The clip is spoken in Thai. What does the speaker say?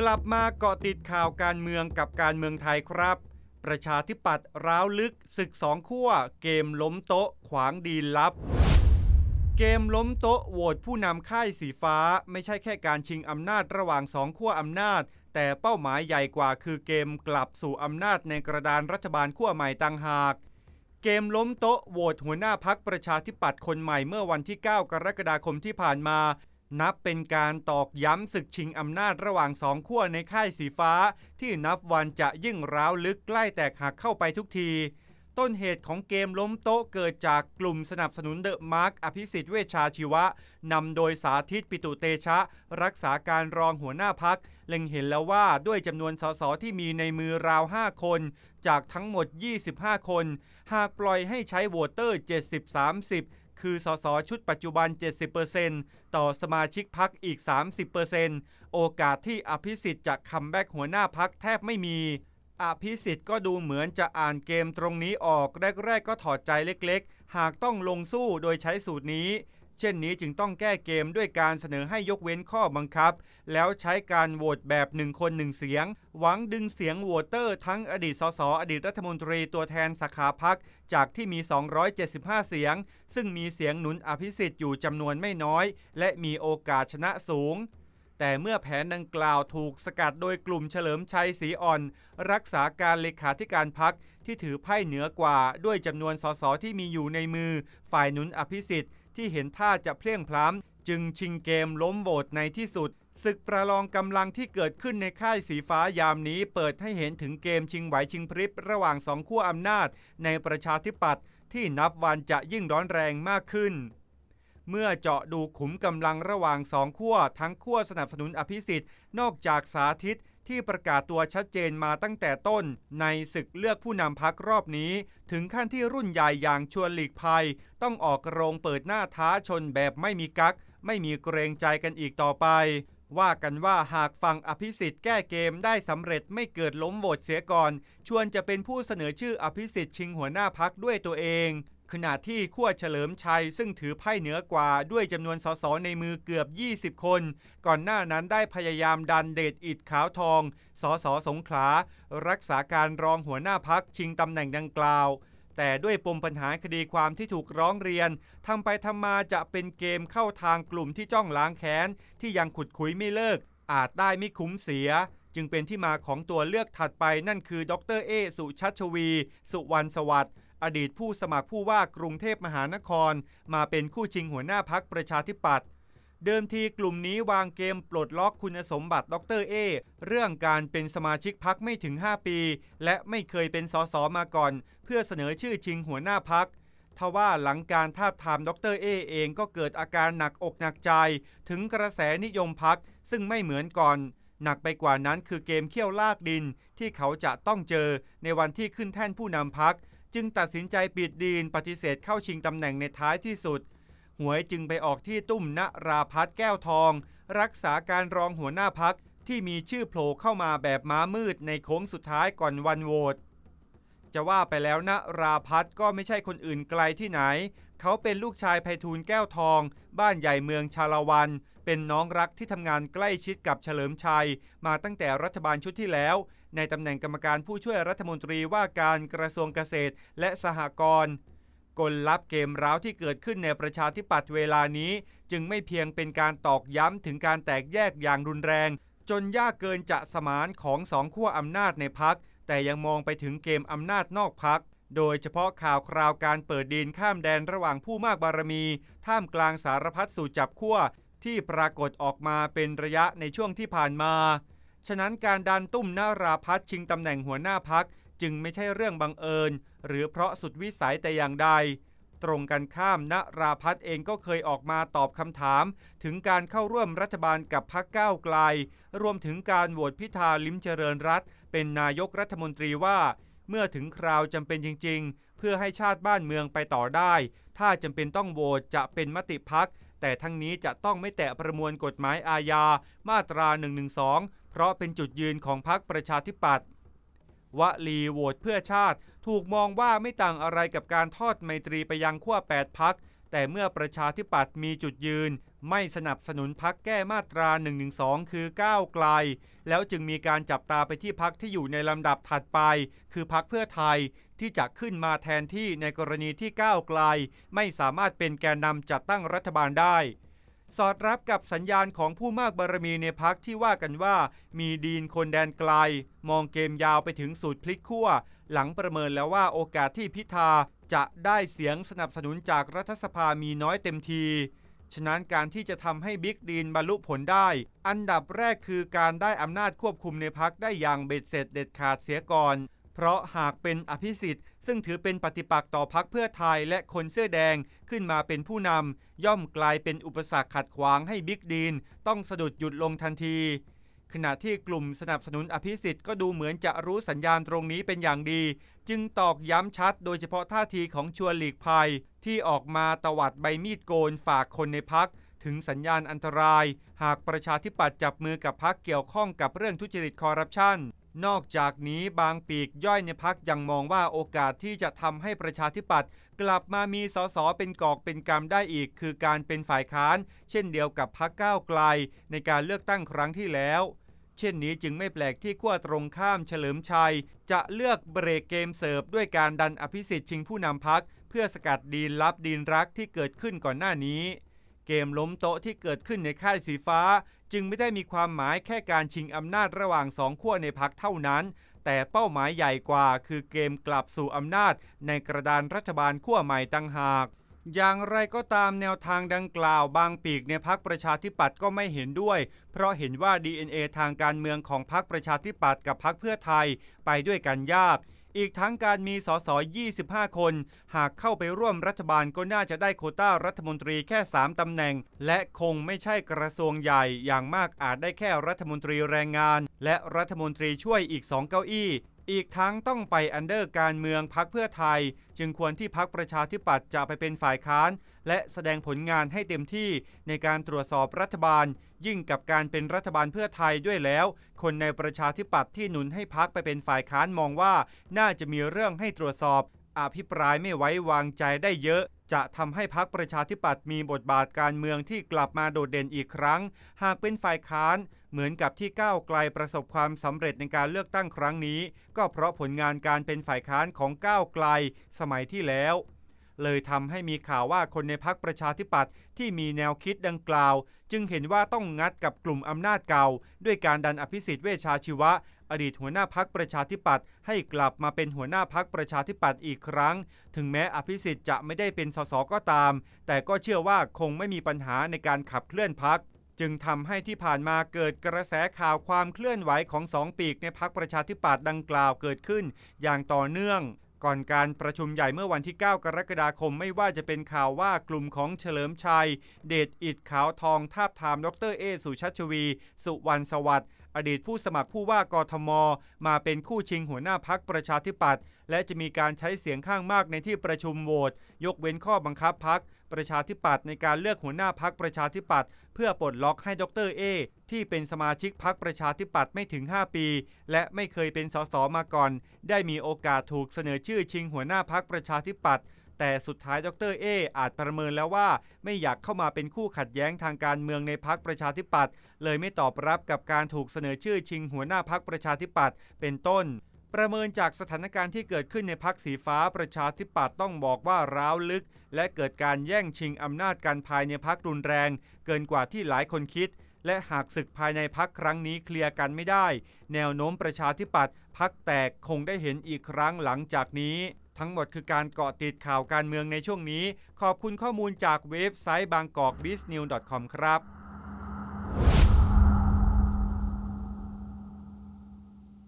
กลับมาเกาะติดข่าวการเมืองกับการเมืองไทยครับ ประชาธิปัตย์ร้าวลึกศึกสองขั้วเกมล้มโต๊ะขวางดีนลับ เกมล้มโต๊ะโหวตผู้นำค่ายสีฟ้า ไม่ใช่แค่การชิงอำนาจระหว่างสองขั้วอำนาจ แต่เป้าหมายใหญ่กว่าคือเกมกลับสู่อำนาจในกระดานรัฐบาลขั้วใหม่ต่างหากเกมล้มโต๊ะโหวตหัวหน้าพักประชาธิปัตย์คนใหม่เมื่อวันที่ 9 กรกฎาคมที่ผ่านมา นับเป็นการตอกย้ำศึกชิงอำนาจระหว่างสองขั้วในค่ายสีฟ้า ที่นับวันจะยิ่งร้าวลึกใกล้แตกหักเข้าไปทุกที ต้นเหตุของเกมล้มโต๊ะเกิดจากกลุ่มสนับสนุนเดอะมาร์กอภิสิทธิ์เวชาชีวะ นำโดยสาธิตปิตุเตชะ รักษาการรองหัวหน้าพัก เล็งเห็นแล้วว่าด้วยจำนวนสสที่มีในมือราว 5 คน จากทั้งหมด 25 คน หากปล่อยให้ใช้โหวตเตอร์ 70-30 คือสสชุดปัจจุบัน 70%ต่อสมาชิกพักอีก 30%โอกาสที่อภิสิทธิ์จะคัมแบ็กหัวหน้าพักแทบไม่มี อภิสิทธิ์ก็ดูเหมือนจะอ่านเกมตรงนี้ออก แรก ๆ ก็ถอดใจเล็กๆ หากต้องลงสู้โดยใช้สูตรนี้ เช่นนี้จึงต้องแก้เกมด้วยการเสนอให้ยกเว้นข้อบังคับ แล้วใช้การโหวตแบบหนึ่งคนหนึ่งเสียง หวังดึงเสียงโหวตเตอร์ทั้งอดีตสสอดีตรัฐมนตรีตัวแทนสาขาพักจากที่มี 275 เสียง ซึ่งมีเสียงหนุนอภิสิทธิ์อยู่จำนวนไม่น้อย และมีโอกาสชนะสูงแต่เมื่อแผนดังกล่าวถูกสกัดโดยกลุ่มเฉลิมชัยศรีอ่อน รักษาการเลขาธิการพักที่ถือไพ่เหนือกว่าด้วยจำนวนสสที่มีอยู่ในมือ ฝ่ายหนุนอภิสิทธิ์ ที่เห็นท่าจะเพลียงพล้ำจึงชิงเกมล้มโหวตในที่สุด ศึกประลองกำลังที่เกิดขึ้นในค่ายสีฟ้ายามนี้ เปิดให้เห็นถึงเกมชิงไหวชิงพริบระหว่างสองขั้วอำนาจ ในประชาธิปัตย์ที่นับวันจะยิ่งร้อนแรงมากขึ้นเมื่อเจาะดูขุมกำลังระหว่างสองขั้วทั้งขั้วสนับสนุนอภิสิทธิ์นอกจากสาธิต ที่ประกาศตัวชัดเจนมาตั้งแต่ต้นในศึกเลือกผู้นำพักรอบนี้ ถึงขั้นที่รุ่นใหญ่อย่างชวนหลีกภัย ต้องออกโรงเปิดหน้าท้าชนแบบไม่มีกัก ไม่มีเกรงใจกันอีกต่อไป ว่ากันว่าหากฟังอภิสิทธิ์แก้เกมได้สำเร็จไม่เกิดล้มโหวตเสียก่อน ชวนจะเป็นผู้เสนอชื่ออภิสิทธิ์ชิงหัวหน้าพักด้วยตัวเอง ขณะที่ขั้วเฉลิมชัยซึ่งถือไพ่เหนือกว่าด้วยจำนวนสสในมือเกือบ 20 คน ก่อนหน้านั้นได้พยายามดันเดชอิดขาวทอง สสสงขลา รักษาการรองหัวหน้าพักชิงตำแหน่งดังกล่าว แต่ด้วยปมปัญหาคดีความที่ถูกร้องเรียนทำไปทำมาจะเป็นเกมเข้าทางกลุ่มที่จ้องล้างแค้น ที่ยังขุดคุยไม่เลิก อาจได้ไม่คุ้มเสียจึงเป็นที่มาของตัวเลือกถัดไปนั่นคือ ดรเอ สุชัชวี สุวรรณสวัสดิ์ อดีตผู้สมัครผู้ว่ากรุงเทพมหานคร มาเป็นคู่ชิงหัวหน้าพักประชาธิปัตย์เดิมทีกลุ่มนี้วางเกมปลดล็อกคุณสมบัติดรเอเรื่องการเป็นสมาชิกพักไม่ถึง 5 ปี และไม่เคยเป็นสสมาก่อน เพื่อเสนอชื่อชิงหัวหน้าพักทว่าหลังการทาบทามดรเอเองก็เกิดอาการหนักอกหนักใจ ถึงกระแสนิยมพักซึ่งไม่เหมือนก่อน หนักไปกว่านั้นคือเกมเขี้ยวลากดินที่เขาจะต้องเจอในวันที่ขึ้นแท่นผู้นำพัก จึงตัดสินใจปิดดีนปฏิเสธเข้าชิงตำแหน่งในท้ายที่สุด หวยจึงไปออกที่ตุ้มณราพัฒน์แก้วทอง รักษาการรองหัวหน้าพักที่มีชื่อโผล่เข้ามาแบบม้ามืดในโค้งสุดท้ายก่อนวันโหวตจะว่าไปแล้วณราพัฒน์ก็ไม่ใช่คนอื่นไกลที่ไหน เขาเป็นลูกชายไพฑูรย์แก้วทอง บ้านใหญ่เมืองชาละวัน เป็นน้องรักที่ทำงานใกล้ชิดกับเฉลิมชัย มาตั้งแต่รัฐบาลชุดที่แล้ว ในตำแหน่งกรรมการผู้ช่วยรัฐมนตรีว่าการกระทรวงเกษตรและสหกรณ์กลลับเกมร้าวที่เกิดขึ้นในประชาธิปัตย์เวลานี้ จึงไม่เพียงเป็นการตอกย้ำถึงการแตกแยกอย่างรุนแรง จนยากเกินจะสมานของสองขั้วอำนาจในพัก แต่ยังมองไปถึงเกมอำนาจนอกพักโดยเฉพาะข่าวคราวการเปิดดินข้ามแดนระหว่างผู้มากบารมี ท่ามกลางสารพัดสู่จับขั้ว ที่ปรากฏออกมาเป็นระยะในช่วงที่ผ่านมา ฉะนั้นการดันตุ้มนาราพัฒชิงตำแหน่งหัวหน้าพักจึงไม่ใช่เรื่องบังเอิญ หรือเพราะสุดวิสัยแต่อย่างใด ตรงกันข้ามณราพัฒเองก็เคยออกมาตอบคำถาม ถึงการเข้าร่วมรัฐบาลกับพรรคก้าวไกล รวมถึงการโหวตพิธาลิมเจริญรัตเป็นนายกรัฐมนตรีว่า เมื่อถึงคราวจำเป็นจริง ๆ เพื่อให้ชาติบ้านเมืองไปต่อได้ ถ้าจำเป็นต้องโหวตจะเป็นมติพัก แต่ทั้งนี้จะต้องไม่แตะประมวลกฎหมายอาญามาตรา 112 เพราะเป็นจุดยืนของพรรคประชาธิปัตย์วลีโหวตเพื่อชาติ ถูกมองว่าไม่ต่างอะไรกับการทอดไมตรีไปยังขั้ว8พัก แต่เมื่อประชาธิปัตย์มีจุดยืน ไม่สนับสนุนพักแก้มาตรา112คือก้าวไกล แล้วจึงมีการจับตาไปที่พักที่อยู่ในลำดับถัดไป คือพักเพื่อไทย ที่จะขึ้นมาแทนที่ในกรณีที่ก้าวไกล ไม่สามารถเป็นแกนนำจัดตั้งรัฐบาลได้ สอดรับกับสัญญาณของผู้มากบารมีในพักที่ว่ากันว่า มีดีนคนแดนไกล มองเกมยาวไปถึงสูตรพลิกขั้วหลังประเมินแล้วว่าโอกาสที่พิธาจะได้เสียงสนับสนุนจากรัฐสภามีน้อยเต็มทีฉะนั้นการที่จะทำให้บิ๊กดีนบรรลุผลได้ อันดับแรกคือการได้อำนาจควบคุมในพักได้อย่างเบ็ดเสร็จเด็ดขาดเสียก่อน เพราะหากเป็นอภิสิทธิ์ซึ่งถือเป็นปฏิปักษ์ต่อพักเพื่อไทยและคนเสื้อแดงขึ้นมาเป็นผู้นำย่อมกลายเป็นอุปสรรคขัดขวางให้บิ๊กดีนต้องสะดุดหยุดลงทันที ขณะที่กลุ่มสนับสนุนอภิสิทธิ์ก็ดูเหมือนจะรู้สัญญาณตรงนี้เป็นอย่างดี จึงตอกย้ำชัดโดยเฉพาะท่าทีของชวนหลีกภัย ที่ออกมาตวัดใบมีดโกนฝากคนในพักถึงสัญญาณอันตราย หากประชาธิปัตย์จับมือกับพักเกี่ยวข้องกับเรื่องทุจริตคอร์รัปชัน นอกจากนี้บางปีกย่อยในพักยังมองว่าโอกาสที่จะทำให้ประชาธิปัตย์กลับมามีสสเป็นกอกเป็นกำได้อีก คือการเป็นฝ่ายค้าน เช่นเดียวกับพักก้าวไกล ในการเลือกตั้งครั้งที่แล้ว เช่นนี้จึงไม่แปลกที่ขั้วตรงข้ามเฉลิมชัย จะเลือกเบรกเกมเสิร์ฟด้วยการดันอภิสิทธิ์ชิงผู้นำพัก เพื่อสกัดดีนลับดีนรักที่เกิดขึ้นก่อนหน้านี้ เกมล้มโต๊ะที่เกิดขึ้นในค่ายสีฟ้า จึงไม่ได้มีความหมายแค่การชิงอำนาจระหว่างสองขั้วในพักเท่านั้น แต่เป้าหมายใหญ่กว่าคือเกมกลับสู่อำนาจ ในกระดานรัฐบาลขั้วใหม่ตั้งหากอย่างไรก็ตามแนวทางดังกล่าวบางปีกในพักประชาธิปัตย์ก็ไม่เห็นด้วย เพราะเห็นว่า DNA ทางการเมืองของพักประชาธิปัตย์กับพักเพื่อไทยไปด้วยกันยาก อีกทั้งการมีสส25 คน หากเข้าไปร่วมรัฐบาลก็น่าจะได้โคต้ารัฐมนตรีแค่ 3 ตำแหน่ง และคงไม่ใช่กระทรวงใหญ่ อย่างมากอาจได้แค่รัฐมนตรีแรงงาน และรัฐมนตรีช่วยอีก 2 เก้าอี้ อีกทั้งต้องไปอันเดอร์การเมืองพักเพื่อไทย จึงควรที่พักประชาธิปัตย์จะไปเป็นฝ่ายค้าน และแสดงผลงานให้เต็มที่ในการตรวจสอบรัฐบาล ยิ่งกับการเป็นรัฐบาลเพื่อไทยด้วยแล้ว คนในประชาธิปัตย์ที่หนุนให้พักไปเป็นฝ่ายค้านมองว่า น่าจะมีเรื่องให้ตรวจสอบ อภิปรายไม่ไว้วางใจได้เยอะ จะทำให้พักประชาธิปัตย์มีบทบาทการเมืองที่กลับมาโดดเด่นอีกครั้ง หากเป็นฝ่ายค้านเหมือนกับที่ก้าวไกลประสบความสำเร็จในการเลือกตั้งครั้งนี้ ก็เพราะผลงานการเป็นฝ่ายค้านของก้าวไกล สมัยที่แล้ว เลยทำให้มีข่าวว่าคนในพักประชาธิปัตย์ที่มีแนวคิดดังกล่าว จึงเห็นว่าต้องงัดกับกลุ่มอำนาจเก่า ด้วยการดันอภิสิทธิ์เวชชาชีวะ อดีตหัวหน้าพักประชาธิปัตย์ให้กลับมาเป็นหัวหน้าพักประชาธิปัตย์อีกครั้ง ถึงแม้อภิสิทธิ์จะไม่ได้เป็นสสก็ตาม แต่ก็เชื่อว่าคงไม่มีปัญหาในการขับเคลื่อนพักจึงทำให้ที่ผ่านมาเกิดกระแสข่าวความเคลื่อนไหวของสองปีกในพักประชาธิปัตย์ดังกล่าวเกิดขึ้น อย่างต่อเนื่อง ก่อนการประชุมใหญ่เมื่อวันที่ 9 กรกฎาคมไม่ว่าจะเป็นข่าวว่ากลุ่มของเฉลิมชัย เดชอิดขาวทองทาบทามดรเอ สุชัชวี สุวรรณสวัสดิ์อดีตผู้สมัครผู้ว่ากทม มาเป็นคู่ชิงหัวหน้าพักประชาธิปัตย์และจะมีการใช้เสียงข้างมากในที่ประชุมโหวตยกเว้นข้อบังคับพัก ประชาธิปัตย์ในการเลือกหัวหน้าพักประชาธิปัตย์เพื่อปลดล็อกให้ดรเอที่เป็นสมาชิกพักประชาธิปัตย์ไม่ถึง 5 ปี และไม่เคยเป็นสสมาก่อน ได้มีโอกาสถูกเสนอชื่อชิงหัวหน้าพักประชาธิปัตย์แต่สุดท้ายดรเออาจประเมินแล้วว่า ไม่อยากเข้ามาเป็นคู่ขัดแย้งทางการเมืองในพักประชาธิปัตย์เลยไม่ตอบรับกับการถูกเสนอชื่อชิงหัวหน้าพักประชาธิปัตย์เป็นต้น ประเมินจากสถานการณ์ที่เกิดขึ้นในพักสีฟ้าประชาธิปัตย์ต้องบอกว่าร้าวลึก และเกิดการแย่งชิงอำนาจกันภายในพักรุนแรง เกินกว่าที่หลายคนคิด และหากศึกภายในพักครั้งนี้เคลียร์กันไม่ได้ แนวโน้มประชาธิปัตย์พักแตกคงได้เห็นอีกครั้งหลังจากนี้ทั้งหมดคือการเกาะติดข่าวการเมืองในช่วงนี้ ขอบคุณข้อมูลจากเว็บไซต์บางกอกบิสนิว .com ครับ